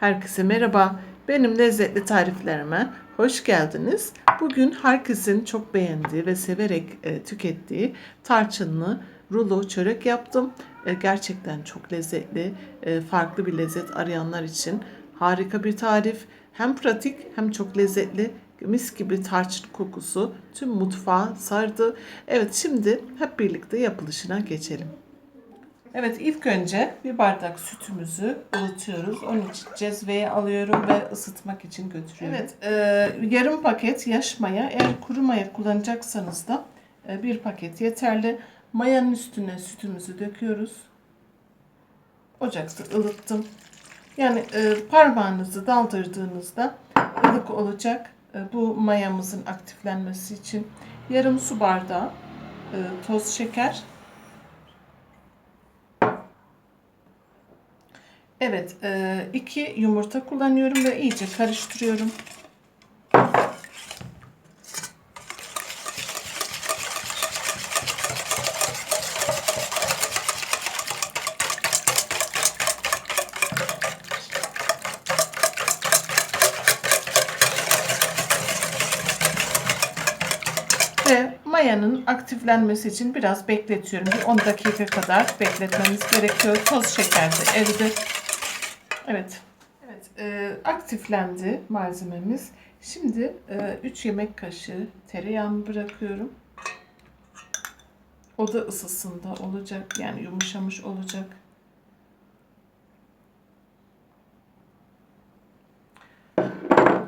Herkese merhaba. Benim lezzetli tariflerime hoş geldiniz. Bugün herkesin çok beğendiği ve severek e, tükettiği tarçınlı rulo çörek yaptım. E, gerçekten çok lezzetli, e, farklı bir lezzet arayanlar için harika bir tarif. Hem pratik hem çok lezzetli. Mis gibi tarçın kokusu tüm mutfağı sardı. Evet şimdi hep birlikte yapılışına geçelim. Evet ilk önce bir bardak sütümüzü ılıtıyoruz. Onun için cezveye alıyorum ve ısıtmak için götürüyorum. Evet e, yarım paket yaş maya. Eğer kuru maya kullanacaksanız da e, bir paket yeterli. Mayanın üstüne sütümüzü döküyoruz. Ocakta ılıttım. Yani e, parmağınızı daldırdığınızda ılık olacak. E, bu mayamızın aktiflenmesi için yarım su bardağı e, toz şeker Evet, e, iki yumurta kullanıyorum ve iyice karıştırıyorum. Ve mayanın aktiflenmesi için biraz bekletiyorum. Bir 10 dakika kadar bekletmemiz gerekiyor. Toz şeker de eridi. Evet. Evet, e, aktiflendi malzememiz. Şimdi 3 yemek kaşığı tereyağını bırakıyorum. Oda ısısında olacak. Yani yumuşamış olacak.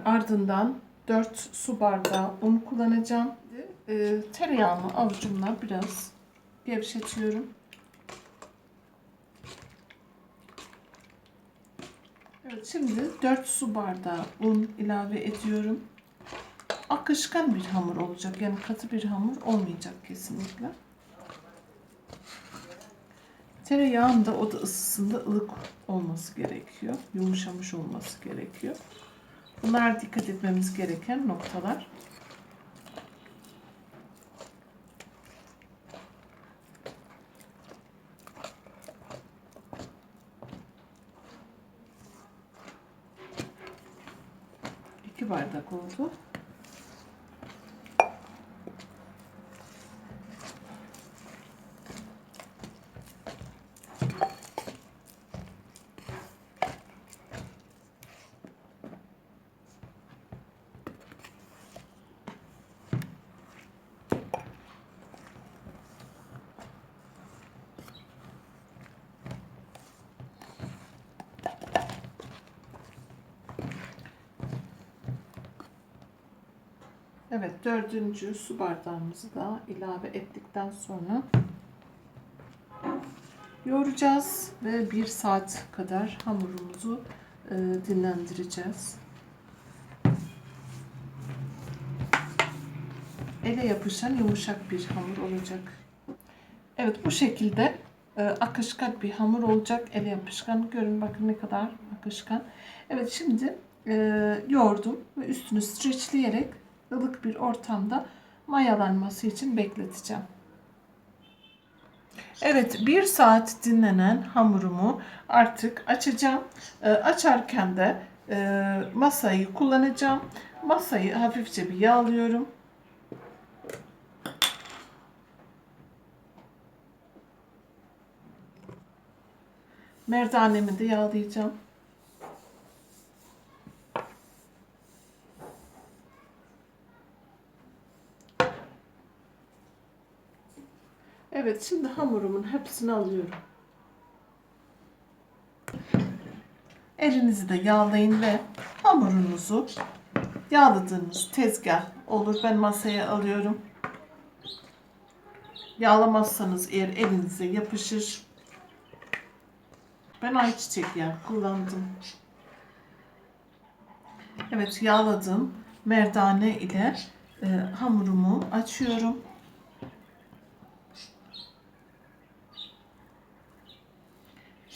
Ardından 4 su bardağı un kullanacağım. E, tereyağını avucumla biraz gevşetiyorum. Evet, şimdi 4 su bardağı un ilave ediyorum. Akışkan bir hamur olacak. Yani katı bir hamur olmayacak kesinlikle. Tereyağın da oda ısısında ılık olması gerekiyor. Yumuşamış olması gerekiyor. Bunlar dikkat etmemiz gereken noktalar. Bardak oldu. Evet dördüncü su bardağımızı da ilave ettikten sonra yoğuracağız ve bir saat kadar hamurumuzu e, dinlendireceğiz. Ele yapışan yumuşak bir hamur olacak. Evet bu şekilde e, akışkan bir hamur olacak. Ele yapışkan. Görün bakın ne kadar akışkan. Evet şimdi e, yoğurdum ve üstünü streçleyerek ılık bir ortamda mayalanması için bekleteceğim. Evet bir saat dinlenen hamurumu artık açacağım. E, açarken de e, masayı kullanacağım. Masayı hafifçe bir yağlıyorum. Merdanemi de yağlayacağım. Evet şimdi hamurumun hepsini alıyorum. Elinizi de yağlayın ve hamurunuzu yağladığınız tezgah olur. Ben masaya alıyorum. Yağlamazsanız eğer elinize yapışır. Ben ayçiçek yağı kullandım. Evet yağladım. Merdane ile e, hamurumu açıyorum.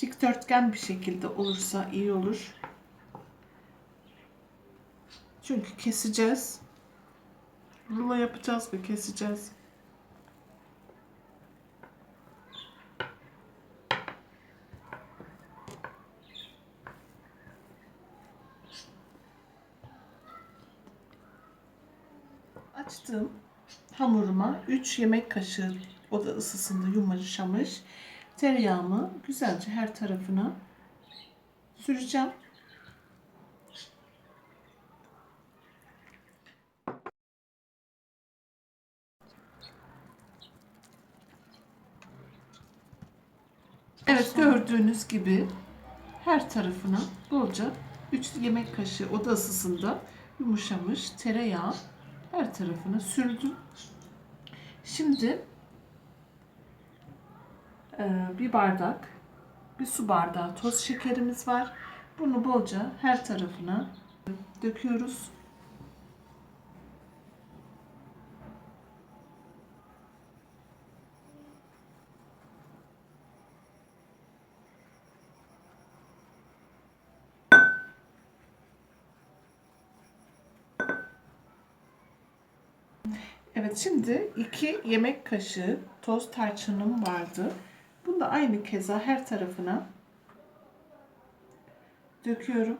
dikdörtgen bir şekilde olursa iyi olur. Çünkü keseceğiz. Rulo yapacağız ve keseceğiz. Açtım hamuruma 3 yemek kaşığı oda ısısında yumuşamış tereyağımı güzelce her tarafına süreceğim. Evet gördüğünüz gibi her tarafına bolca 3 yemek kaşığı oda ısısında yumuşamış tereyağı her tarafına sürdüm. Şimdi bir bardak, bir su bardağı toz şekerimiz var. Bunu bolca her tarafına döküyoruz. Evet şimdi 2 yemek kaşığı toz tarçınım vardı. Bunu da aynı keza her tarafına döküyorum.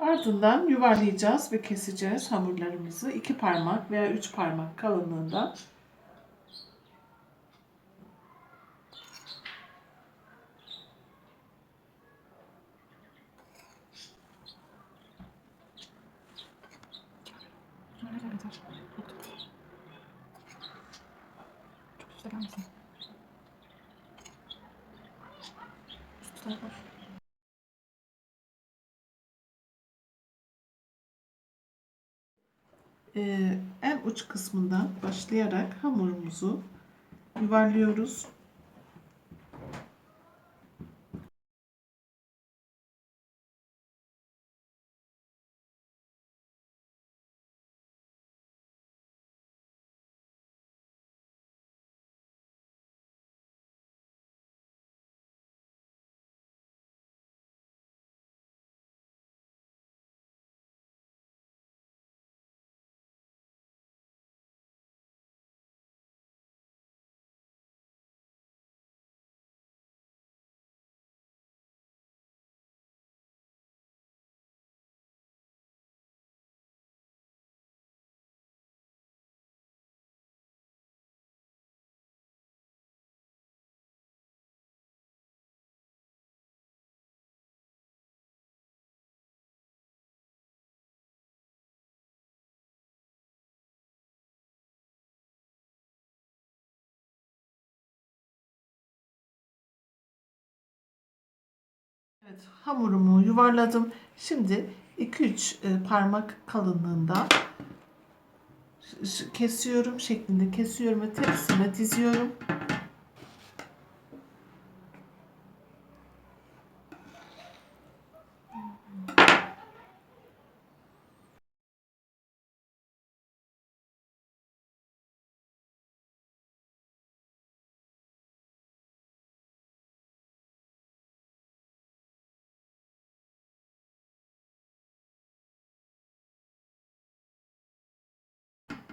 Ardından yuvarlayacağız ve keseceğiz hamurlarımızı. iki parmak veya üç parmak kalınlığında. Ver yeter. Çok üstte gelmesin. Üst taraf var. Ee, en uç kısmından başlayarak hamurumuzu yuvarlıyoruz. Evet, hamurumu yuvarladım. Şimdi 2-3 e, parmak kalınlığında kesiyorum şeklinde kesiyorum ve tepsime diziyorum.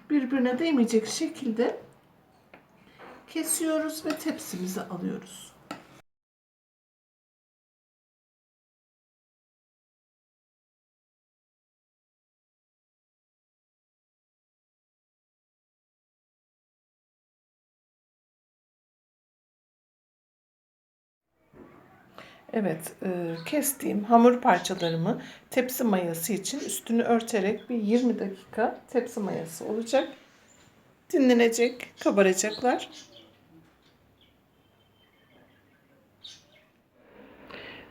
Birbirine değmeyecek şekilde kesiyoruz ve tepsimize alıyoruz. Evet, e, kestiğim hamur parçalarımı tepsi mayası için üstünü örterek bir 20 dakika tepsi mayası olacak. Dinlenecek, kabaracaklar.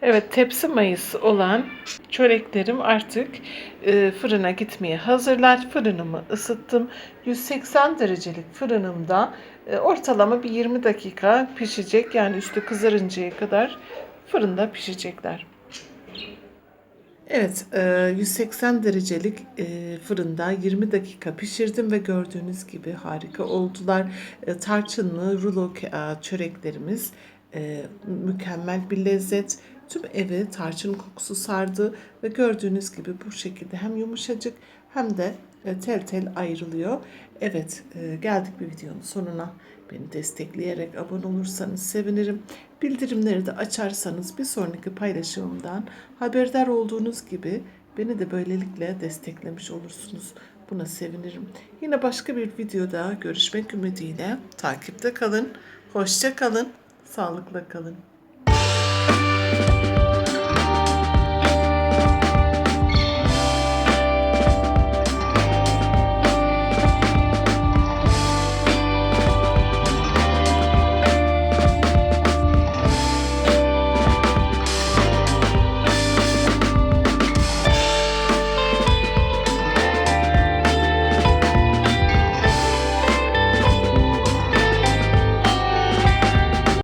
Evet, tepsi mayası olan çöreklerim artık e, fırına gitmeye hazırlar. Fırınımı ısıttım. 180 derecelik fırınımda e, ortalama bir 20 dakika pişecek. Yani üstü kızarıncaya kadar fırında pişecekler. Evet, e, 180 derecelik e, fırında 20 dakika pişirdim ve gördüğünüz gibi harika oldular. E, Tarçınlı rulo e, çöreklerimiz e, mükemmel bir lezzet. Tüm evi tarçın kokusu sardı ve gördüğünüz gibi bu şekilde hem yumuşacık hem de e, tel tel ayrılıyor. Evet e, geldik bir videonun sonuna. Beni destekleyerek abone olursanız sevinirim. Bildirimleri de açarsanız bir sonraki paylaşımımdan haberdar olduğunuz gibi beni de böylelikle desteklemiş olursunuz. Buna sevinirim. Yine başka bir videoda görüşmek ümidiyle takipte kalın. Hoşça kalın. Sağlıkla kalın.